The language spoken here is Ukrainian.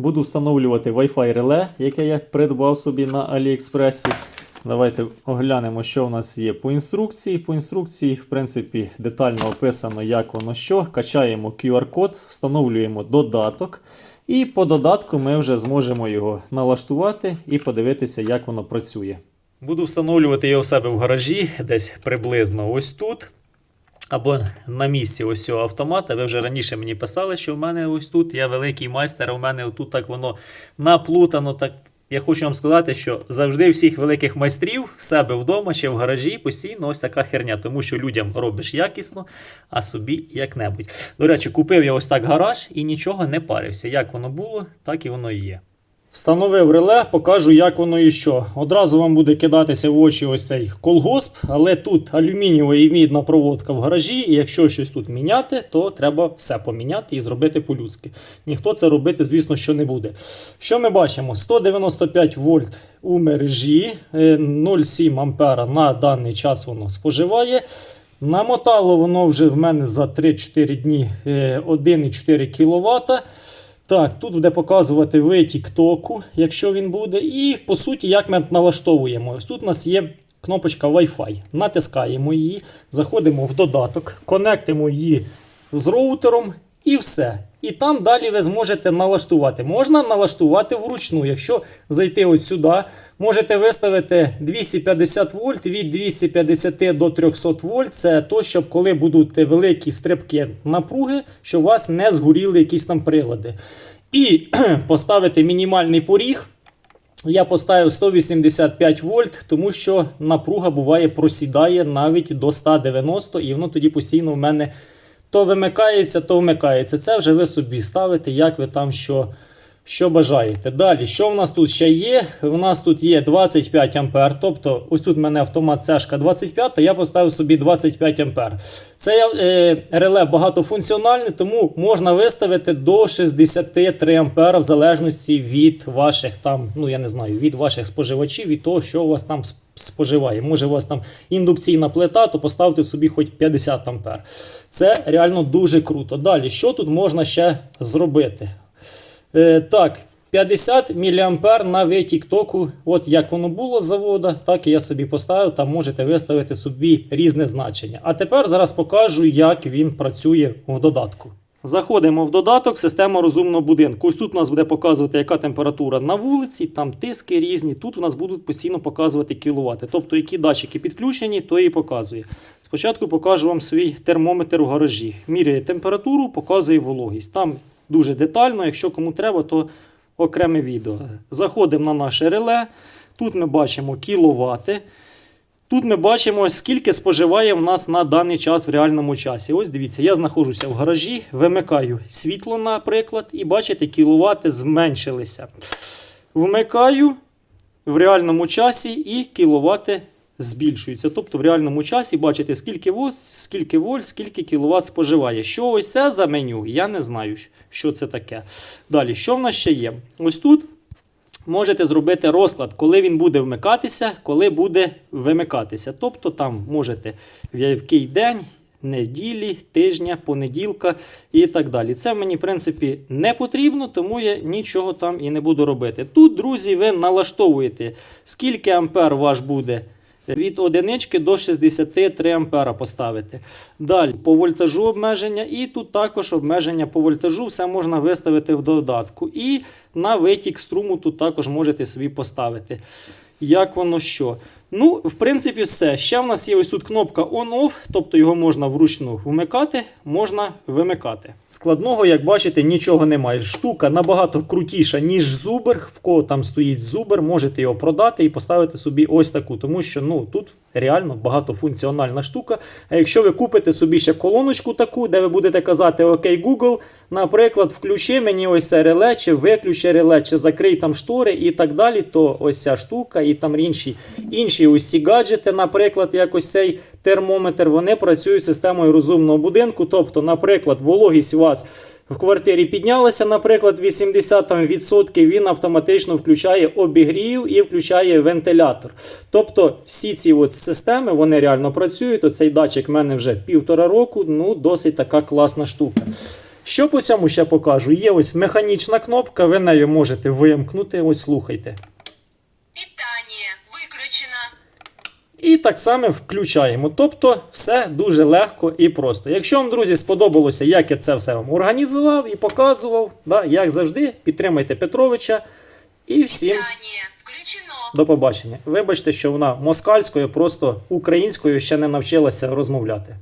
Буду встановлювати Wi-Fi реле, яке я придбав собі на Аліекспресі. Давайте оглянемо, що у нас є по інструкції. По інструкції, в принципі, детально описано, як воно що. Качаємо QR-код, встановлюємо додаток. І по додатку ми вже зможемо його налаштувати і подивитися, як воно працює. Буду встановлювати його в себе в гаражі, десь приблизно ось тут. Або на місці ось цього автомата. Ви вже раніше мені писали, що в мене ось тут я великий майстер, а в мене тут так воно наплутано. Так я хочу вам сказати, що завжди всіх великих майстрів в себе вдома чи в гаражі постійно ось така херня, тому що людям робиш якісно, а собі як-небудь. До речі, купив я ось так гараж і нічого не парився. Як воно було, так і воно і є. Встановив реле, покажу, як воно і що. Одразу вам буде кидатися в очі ось цей колгосп, але тут алюмінієва і мідна проводка в гаражі, і якщо щось тут міняти, то треба все поміняти і зробити по-людськи. Ніхто це робити, звісно, що не буде. Що ми бачимо? 195 вольт у мережі, е, 0,7 ампера на даний час воно споживає. Намотало воно вже в мене за 3-4 дні е, 1,4 кВт. Так, тут буде показувати витік току, якщо він буде. І по суті, як ми налаштовуємо. Ось тут у нас є кнопочка Wi-Fi. Натискаємо її, заходимо в додаток, конектимо її з роутером і все. І там далі ви зможете налаштувати. Можна налаштувати вручну. Якщо зайти от сюди, можете виставити 250 вольт від 250 до 300 вольт. Це то, щоб коли будуть великі стрибки напруги, щоб у вас не згоріли якісь там прилади. І поставити мінімальний поріг. Я поставив 185 вольт, тому що напруга буває просідає навіть до 190, і воно тоді постійно в мене то вимикається, то вмикається. Це вже ви собі ставите, як ви там що, що бажаєте. Далі, що в нас тут ще є? У нас тут є 25 ампер, тобто ось тут в мене автомат цешка 25, то я поставив собі 25 ампер. Це е, реле багатофункціональне, тому можна виставити до 63 ампера в залежності від ваших там, ну я не знаю, від ваших споживачів, від того, що у вас там споживає. Може, у вас там індукційна плита, то поставте собі хоч 50 ампер. Це реально дуже круто. Далі, що тут можна ще зробити? Е, так, 50 мА на витік току. От як воно було з заводу, так і я собі поставив. Там можете виставити собі різне значення. А тепер зараз покажу, як він працює в додатку. Заходимо в додаток система розумного будинку. Ось тут у нас буде показувати, яка температура на вулиці, там тиски різні. Тут у нас будуть постійно показувати кіловати. Тобто, які датчики підключені, то і показує. Спочатку покажу вам свій термометр у гаражі. Міряє температуру, показує вологість. Там дуже детально, якщо кому треба, то окреме відео. Заходимо на наше реле. Тут ми бачимо кіловати. Тут ми бачимо, скільки споживає в нас на даний час в реальному часі. Ось дивіться, я знаходжуся в гаражі, вимикаю світло, наприклад, і бачите, кіловати зменшилися. Вмикаю в реальному часі і кіловати збільшуються. Тобто в реальному часі бачите, скільки вольт, скільки вольт, скільки кіловат споживає. Що ось це за меню, я не знаю, що це таке. Далі, що в нас ще є? Ось тут можете зробити розклад, коли він буде вмикатися, коли буде вимикатися. Тобто там можете в який день, неділі, тижня, понеділка і так далі. Це мені, в принципі, не потрібно, тому я нічого там і не буду робити. Тут, друзі, ви налаштовуєте, скільки ампер ваш буде. Від одинички до 63 ампера поставити. Далі по вольтажу обмеження, і тут також обмеження по вольтажу, все можна виставити в додатку. І на витік струму тут також можете собі поставити. Як воно що. Ну, в принципі, все. Ще в нас є ось тут кнопка On-Off, тобто його можна вручну вмикати, можна вимикати. Складного, як бачите, нічого немає. Штука набагато крутіша, ніж зубер. В кого там стоїть зубер, можете його продати і поставити собі ось таку, тому що ну, тут реально багатофункціональна штука. А якщо ви купите собі ще колоночку таку, де ви будете казати Окей, Google, наприклад, включи мені ось це реле, чи виключи реле, чи закрий там штори і так далі, то ось ця штука і там інші інші ці гаджети, наприклад, як ось цей термометр, вони працюють системою розумного будинку. Тобто, наприклад, вологість у вас в квартирі піднялася, наприклад, 80%, там, він автоматично включає обігрів і включає вентилятор. Тобто всі ці от системи вони реально працюють. Оцей датчик в мене вже півтора року, ну досить така класна штука. Що по цьому ще покажу? Є ось механічна кнопка, ви нею можете вимкнути, ось слухайте. Так само включаємо. Тобто все дуже легко і просто. Якщо вам, друзі, сподобалося, як я це все вам організував і показував, да, як завжди, підтримайте Петровича. І всім до побачення. Вибачте, що вона москальською, просто українською ще не навчилася розмовляти.